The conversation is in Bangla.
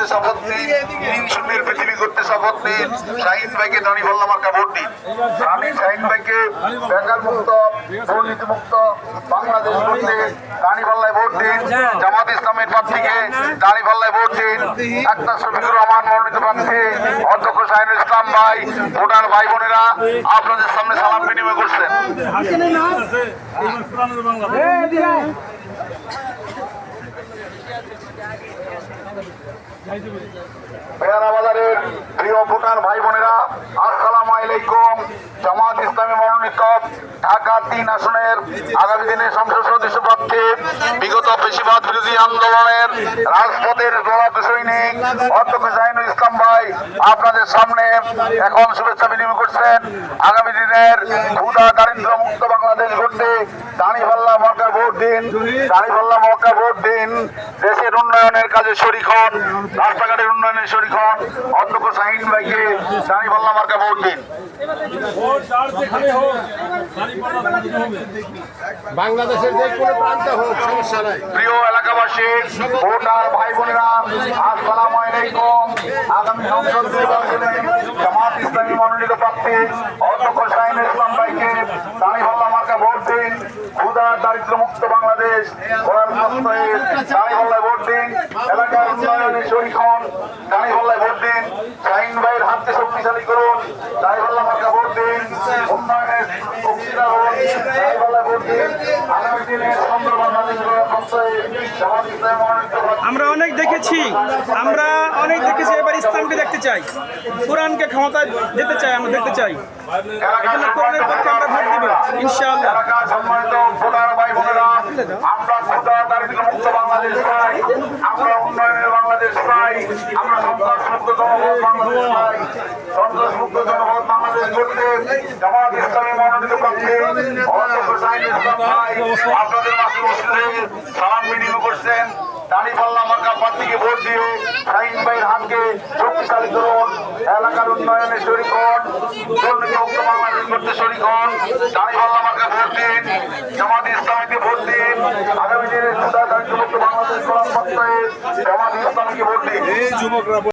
করতে শপথ নিন তিন শূন্যের পৃথিবী করতে শপথ নিন শাহিন ভাইকে দাঁড়ি বললাম আমার ভোট দিন আমি শাহিন ভাইকে বেকার মুক্ত দুর্নীতি মুক্ত বাংলাদেশ করতে দাঁড়ি পাল্লায় ভোট দিন জামাত ইসলামের প্রার্থীকে দাঁড়ি পাল্লায় ভোট দিন ডাক্তার শফিকুর রহমান মনোনীত প্রার্থী অধ্যক্ষ শাহিনুল ইসলাম ভাই ভোটার ভাই বোনেরা আপনাদের সামনে সালাম বিনিময় করছেন বাজারের প্রিয় ভোটার ভাই বোনেরা আসসালামু আলাইকুম। জামাত ইসলামী মনোনীত ঢাকা তিন আসনের আগামী দিনে সংসদ সদস্য বিগত বেশিরভাগ বিরোধী আন্দোলনের রাজপথের জড়াত সৈনিক অধ্যক্ষ জাহিনুল ইসলাম ভাই আপনাদের সামনে এখন শুভেচ্ছা বিনিময় করছেন। আগামী দিনের দারিদ্র মুক্ত বাংলাদেশ গড়তে দাঁড়িপাল্লা মক্কা ভোট দিন দাঁড়িপাল্লা মক্কা ভোট দিন। দেশের উন্নয়নের কাজে শরিক হন রাস্তাঘাটের উন্নয়নের শরিক হন অধ্যক্ষ শাহিন ভাইকে দাঁড়িপাল্লা মার্কা ভোট দিন। বাংলাদেশের যে কোনো প্রান্তে হোক সমস্যা নাই। প্রিয় এলাকাবাসী ভোটার ভাই বোনেরা আসসালামু আলাইকুম। আগামী সংসদ নির্বাচনে জামাত ইসলামী মনোনীত প্রার্থী অধ্যক্ষ শাহিন ইসলাম ভাইকে দাঁড়িপাল্লা মার্কা ভোট দিন। ক্ষুদা দারিদ্র মুক্ত বাংলাদেশ। দাঁড়িপাল্লায় ভোট দিন। এলাকার উন্নয়নে শরিক হন। দাঁড়িপাল্লায় ভোট দিন। শাহিন ভাইয়ের হাতকে শক্তিশালী করুন। দাঁড়িপাল্লা মার্কা ভোট দিন। উন্নয়নের দাঁড়িপাল্লায় ভোট দিন। আগামী দিনে সুন্দর বাংলাদেশ আমরা অনেক দেখেছি, আমরা অনেক দেখেছি, এবার ইসলামকে দেখতে চাই। কোরআনকে ক্ষমতায় যেতে চাই, আমরা দেখতে চাই। এজন্য কোরআনের পক্ষে আমরা ভোট দিব, ইনশাআল্লাহ। আমরা উন্নয়নের বাংলাদেশ চাই, আমরা সন্ত্রাস মুক্ত জনপদ বাংলাদেশ চাই, সন্ত্রাস মুক্ত বাংলাদেশ করতে জামাত ইসলামী মনোনীত শাহিন আপনাদের মাঝে দাঁড়িপাল্লা মার্কা প্রার্থীকে ভোট দিয়ে শাহিন ভাইয়ের এলাকার উন্নয়নে শরিক হন দুর্নীতিমুক্ত বাংলাদেশ করতে শরিক হন ভোট দিন জামাত ইসলামীকে ভোট দিন আগামী দিনে সুদা